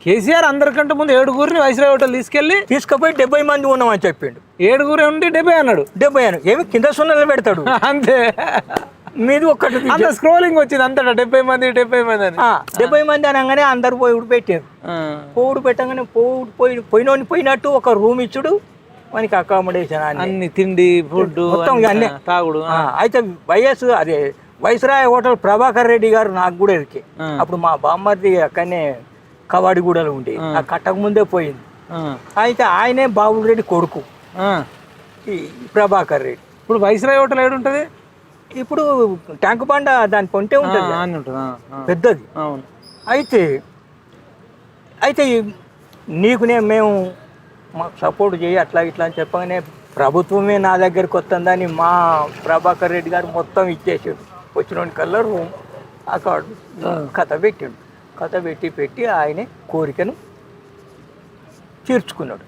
కేసీఆర్ అందరికంటే ముందు ఏడుగురిని వైస్రాయ్ హోటల్ తీసుకెళ్ళి తీసుకుపోయి డెబ్బై మంది ఉన్నామని చెప్పిండు. ఏడుగురు ఉండి డెబ్బై అన్నాడు. డెబ్బై అని ఏమి కింద సున్నలు పెడతాడు అంతే. మీది ఒక్కటి అంత స్క్రోలింగ్ వచ్చింది అంతటా. డెబ్బై మంది డెబ్బై మంది అని. డెబ్బై మంది అనగానే అందరు పోయి ఉడి పెట్టారు ఆ. పోవుడు పెట్టగానే పోవుడు పోయి పోయినోని పోయినట్టు ఒక రూమ్ ఇచ్చుడు. మనకి అకామిడేషన్ అన్ని. తిండి ఫుడ్ మొత్తం అన్నీ. తాగుడు అయితే వైఎస్ అదే వైస్రాయ్ హోటల్ ప్రభాకర్ రెడ్డి గారు నాకు కూడా ఎరికే ఆ. అప్పుడు మా బామ్మర్ది అక్కడనే కవాడిగూడలో ఉండి. ఆ. కట్టక ముందే పోయింది. అయితే ఆయనే బాబుల్ రెడ్డి కొడుకు. ప్రభాకర్ రెడ్డి. ఇప్పుడు వైస్రాయ్ హోటల్ ఏడు ఉంటుంది ఇప్పుడు ట్యాంక్ బండ దాని పొంటే ఉంటుంది. పెద్దది. అయితే అయితే నీకు నేను మేము మాకు సపోర్ట్ చేయి అట్లా ఇట్లా అని చెప్పగానే ప్రభుత్వమే నా దగ్గరికి వస్తుందని మా ప్రభాకర్ రెడ్డి గారు మొత్తం ఇచ్చేసాడు. వచ్చిన కల్లా రూమ్ అక్కడ కథ పెట్టాడు. కథ పెట్టి పెట్టి ఆయనే కోరికను తీర్చుకున్నాడు.